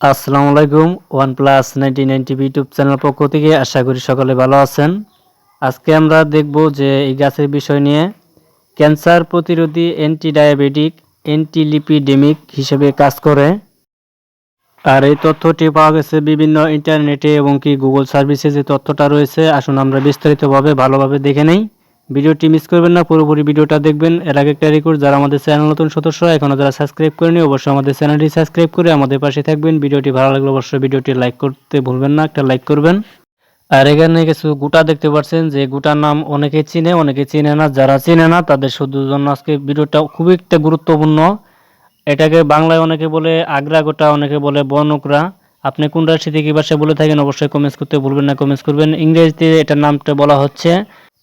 আসসালামু আলাইকুম one plus ninety nine TV YouTube channel পক্ষ থেকে আশা করি সকলে ভালো আছেন। আজকে আমরা দেখব যে এই গাছের বিষয় নিয়ে ক্যান্সার প্রতিরোধী অ্যান্টি ডায়াবেটিক অ্যান্টি লিপিডেমিক হিসেবে কাজ করে। আর এই তথ্যটি পাওয়া গেছে বিভিন্ন ইন্টারনেটে এবং কি গুগল সার্ভিসে যে তথ্যটা রয়েছে, আসুন আমরা বিস্তারিতভাবে, ভালোভাবে দেখে নেই। ভিডিওটি মিস করবেন না, পুরোপুরি ভিডিওটা দেখবেন। এর আগে একটা রিকোয়েস্ট যারা আমাদের চ্যানেল নতুন সদস্য এখনও যারা সাবস্ক্রাইব করেনি অবশ্যই আমাদের চ্যানেলটি সাবস্ক্রাইব করে আমাদের পাশে থাকবেন। ভিডিওটি ভালো লাগলে অবশ্যই ভিডিওটি লাইক করতে ভুলবেন না, একটা লাইক করবেন। আর এখানে কিছু গোটা দেখতে পাচ্ছেন, যে গোটার নাম অনেকে চিনে অনেকে চিনে না। যারা চিনে না, তাদের শুধু জন্য আজকে ভিডিওটা খুবই একটা গুরুত্বপূর্ণ। এটাকে বাংলায় অনেকে বলে আগ্রা গোটা, অনেকে বলে বনকরা আপনি কোন রাশি থেকে ভাষায় বলে থাকেন, অবশ্যই কমেন্টস করতে ভুলবেন না কমেন্টস করবেন। ইংরেজিতে এটার নামটা বলা হচ্ছে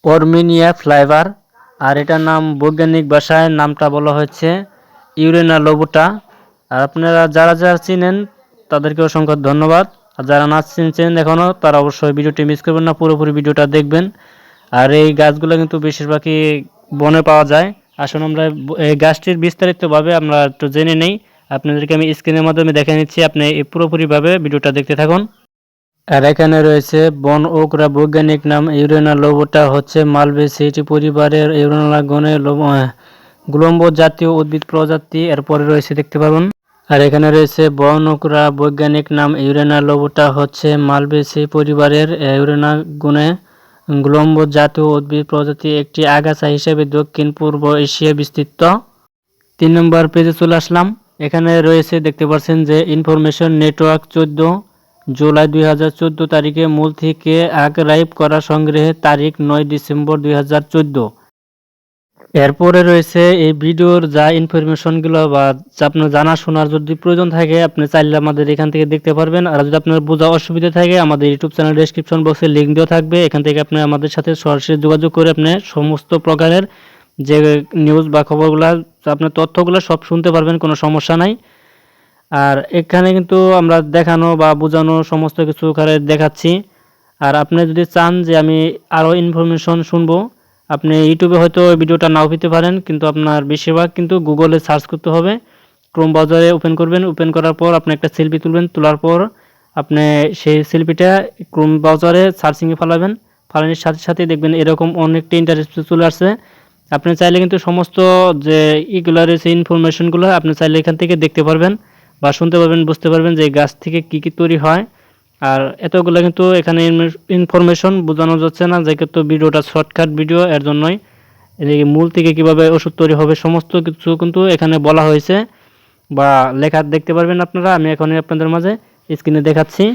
অর্মিনিয়া ফ্লাইভার আর এটার নাম বৈজ্ঞানিক ভাষায় নামটা বলা হচ্ছে ইউরেনা লোবোটা আর আপনারা যারা যারা চিনেন, তাদেরকে অসংখ্য ধন্যবাদ। আর যারা না চিনছেন এখনও তারা অবশ্যই ভিডিওটি মিস করবেন না, পুরোপুরি ভিডিওটা দেখবেন। আর এই গাছগুলো কিন্তু বেশিরভাগই বনে পাওয়া যায়। আসুন আমরা এই গাছটির বিস্তারিতভাবে আমরা একটু জেনে নেই। আপনাদেরকে আমি স্ক্রিনের মাধ্যমে দেখে নিচ্ছি। আপনি এই পুরোপুরিভাবে ভিডিওটা দেখতে থাকুন। আর এখানে রয়েছে বন ওকরা বৈজ্ঞানিক নাম ইউরেনা লোবোটা হচ্ছে মালবেসিটি পরিবারের ইউরেনা গণে গুলম্ব জাতীয় উদ্ভিদ প্রজাতি। এরপরে রয়েছে দেখতে পাবেন। আর এখানে রয়েছে বন ওকরা বৈজ্ঞানিক নাম ইউরেনা লোবোটা হচ্ছে মালবেসি পরিবারের ইউরেনা গুণে গুলম্ব জাতীয় উদ্ভিদ প্রজাতি একটি আগাছা হিসেবে দক্ষিণ পূর্ব এশিয়া বিস্তৃত। তিন নম্বর পেজে চলে আসলাম। এখানে রয়েছে দেখতে পাচ্ছেন যে ইনফরমেশন নেটওয়ার্ক চোদ্দ। জুলাই দুই হাজার চোদ্দ তারিখে মূল থেকে আর্কাইভ করা সংগ্রহের তারিখ নয় ডিসেম্বর দুই হাজার চোদ্দ। এরপরে রয়েছে এই ভিডিওর যা ইনফরমেশনগুলো বা আপনার জানা শোনার যদি প্রয়োজন থাকে, আপনি চাইলে আমাদের এখান থেকে দেখতে পারবেন। আর যদি আপনার বোঝা অসুবিধা থাকে, আমাদের ইউটিউব চ্যানেল ডেসক্রিপশন বক্সে লিঙ্ক দেওয়া থাকবে। এখান থেকে আপনি আমাদের সাথে সরাসরি যোগাযোগ করে আপনি সমস্ত প্রকারের যে নিউজ বা খবরগুলো, আপনার তথ্যগুলো সব শুনতে পারবেন, কোনো সমস্যা নাই। আর এখানে কিন্তু আমরা দেখানো বা বোঝানো সমস্ত কিছু করে দেখাচ্ছি। আর আপনি যদি চান যে আমি আরও ইনফরমেশন শুনব, আপনি ইউটিউবে হয়তো ভিডিওটা নাও পেতে পারেন, কিন্তু আপনার বেশিরভাগ কিন্তু গুগলে সার্চ করতে হবে। ক্রোম ব্রাউজারে ওপেন করবেন ওপেন করার পর আপনি একটা সেলফি তুলবেন, তোলার পর আপনি সেই সেলফিটা ক্রোম ব্রাউজারে সার্চিংয়ে ফালাবেন। ফালানোর সাথে সাথে দেখবেন এরকম অনেকটা ইন্টারেস্ট চলে আসছে। আপনি চাইলে কিন্তু সমস্ত যে ইগুলো রয়েছে ইনফরমেশনগুলো আপনি চাইলে এখান থেকে দেখতে পারবেন। বা শুনতে পারবেন, বুঝতে পারবেন যে গাছ থেকে কি কি তৈরি হয়। আর এতগুলো কিন্তু এখানে ইনফরমেশন বোঝানো যাচ্ছে না যে কিন্তু ভিডিওটা শর্টকাট ভিডিও এর জন্যই। এই মূল থেকে কীভাবে ওষুধ তৈরি হবে, সমস্ত কিছু কিন্তু এখানে বলা হয়েছে। বা লেখা দেখতে পারবেন আপনারা, আমি এখন আপনাদের মাঝে স্ক্রিনে দেখাচ্ছি।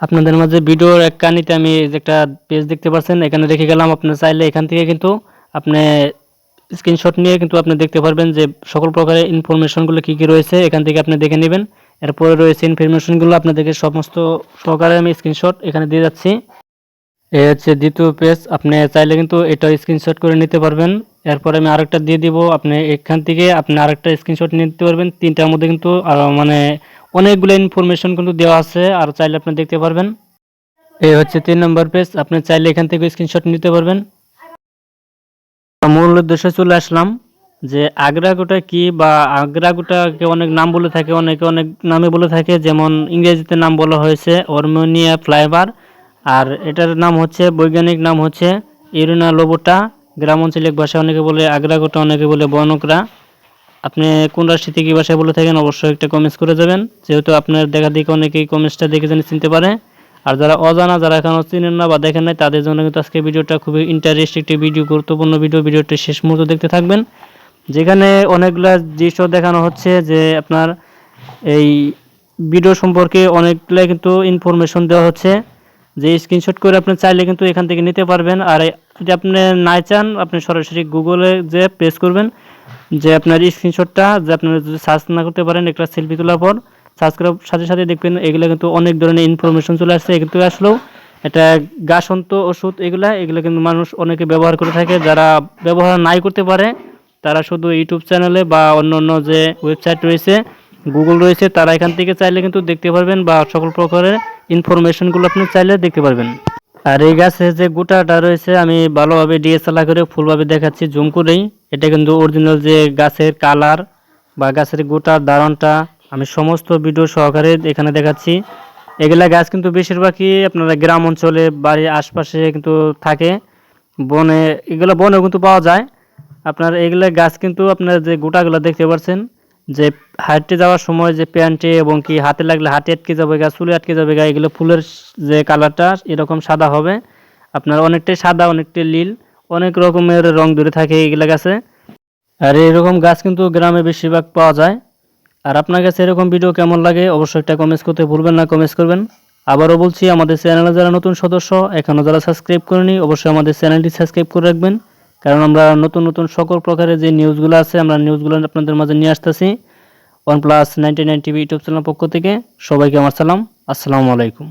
আপনাদের মাঝে ভিডিওর এক কানিতে আমি একটা পেজ দেখতে পাচ্ছেন, এখানে রেখে গেলাম। আপনার চাইলে এখান থেকে কিন্তু আপনি স্ক্রিনশট নিয়ে কিন্তু আপনি দেখতে পারবেন যে সকল প্রকারের ইনফরমেশনগুলো কী কী রয়েছে, এখান থেকে আপনি দেখে নেবেন। এরপরে রয়েছে ইনফরমেশনগুলো আপনাদেরকে সমস্ত প্রকারের আমি স্ক্রিনশট এখানে দিয়ে যাচ্ছি। এ হচ্ছে দ্বিতীয় পেজ আপনি চাইলে কিন্তু এটা স্ক্রিনশট করে নিতে পারবেন। এরপরে আমি আরেকটা দিয়ে দিব, আপনি এখান থেকে আপনি আরেকটা স্ক্রিনশট নিতে পারবেন। তিনটার মধ্যে কিন্তু মানে অনেকগুলো ইনফরমেশন কিন্তু দেওয়া আছে, আর চাইলে আপনি দেখতে পারবেন। এ হচ্ছে তিন নম্বর পেজ আপনি চাইলে এখান থেকে স্ক্রিনশট নিতে পারবেন। মূল উদ্দেশ্যে চলে আসলাম যে আগ্রাগোটা কি বা আগ্রাগোটাকে অনেক নাম বলে থাকে, অনেকে অনেক নামে বলে থাকে, যেমন ইংরেজিতে নাম বলা হয়েছে অরমোনিয়া ফ্লাইভার আর এটার নাম হচ্ছে, বৈজ্ঞানিক নাম হচ্ছে ইউরিনা লোবোটা। গ্রাম আঞ্চলিক ভাষায় অনেকে বলে আগ্রাগোটা অনেকে বলে বনকরা। আপনি কোন রাশি থেকে কি ভাষায় বলে থাকেন অবশ্যই একটা কমেন্টস করে যাবেন। যেহেতু আপনার দেখা দেখে অনেকেই কমেন্টসটা দেখে জেনে চিনতে পারে। আর যারা অজানা, যারা এখনও চিনেন না বা দেখেন নাই, তাদের জন্য কিন্তু আজকে ভিডিওটা খুবই ইন্টারেস্ট একটি ভিডিও গুরুত্বপূর্ণ ভিডিও ভিডিওটি শেষ মুহূর্ত দেখতে থাকবেন, যেখানে অনেকগুলা দৃশ্য দেখানো হচ্ছে যে আপনার এই ভিডিও সম্পর্কে অনেকগুলা কিন্তু ইনফরমেশন দেওয়া হচ্ছে। যে স্ক্রিনশট করে আপনি চাইলে কিন্তু এখান থেকে নিতে পারবেন। আর যদি আপনি না চান, আপনি সরাসরি গুগলে যে প্রেস করবেন, যে আপনার স্ক্রিনশটটা যে আপনারা যদি সার্চ না করতে পারেন, একটা সেলফি তোলার পর করার সাথে সাথে দেখবেন, এগুলো কিন্তু অনেক ধরনের ইনফরমেশন চলে আসছে। কিন্তু আসলেও এটা গাছন্ত ওষুধ এগুলা, এগুলো কিন্তু মানুষ অনেকে ব্যবহার করে থাকে। যারা ব্যবহার নাই করতে পারে, তারা শুধু ইউটিউব চ্যানেলে বা অন্য অন্য যে ওয়েবসাইট রয়েছে গুগল রয়েছে, তারা এখান থেকে চাইলে কিন্তু দেখতে পারবেন বা সকল প্রকারের ইনফরমেশনগুলো আপনি চাইলে দেখতে পারবেন। আর এই গাছে যে গোটাটা রয়েছে, আমি ভালোভাবে ডিএসএলআর করে ফুলভাবে দেখাচ্ছি জুম করেই এটা কিন্তু অরিজিনাল যে গাছের কালার বা গাছের গোটার দারণটা আমি সমস্ত ভিডিও সহকারে এখানে দেখাচ্ছি। এগুলা গাছ কিন্তু বেশিরভাগই আপনারা গ্রাম অঞ্চলে, বাড়ির আশপাশে কিন্তু থাকে। বনে, এগুলো বনেও কিন্তু পাওয়া যায়। আপনার এগুলো গাছ কিন্তু আপনার যে গোটাগুলো দেখতে পাচ্ছেন যে হাঁটতে যাওয়ার সময় যে প্যান্টে এবং কি হাতে লাগলে হাতে আটকে যাবে গা, চুলে আটকে যাবে গা, এগুলো ফুলের যে কালারটা, এরকম সাদা হবে। আপনার অনেকটাই সাদা, অনেকটাই নীল, অনেক রকমের রং ধরে থাকে এগুলো গাছে। আর এরকম গাছ কিন্তু গ্রামে বেশিরভাগ পাওয়া যায়। আর আপনার কাছে এরকম ভিডিও কেমন লাগে অবশ্যই একটা কমেন্টস করতে ভুলবেন না কমেন্টস করবেন। আবারও বলছি, আমাদের চ্যানেলে যারা নতুন সদস্য এখনও যারা সাবস্ক্রাইব করেনি, অবশ্যই আমাদের চ্যানেলটি সাবস্ক্রাইব করে রাখবেন। কারণ আমরা নতুন নতুন সকল প্রকারের যে নিউজগুলো আছে, আমরা নিউজগুলো আপনাদের মাঝে নিয়ে আসতেছি। One plus ninety nine TV YouTube channel পক্ষ থেকে। সবাইকে আমার সালাম। আসসালামু আলাইকুম।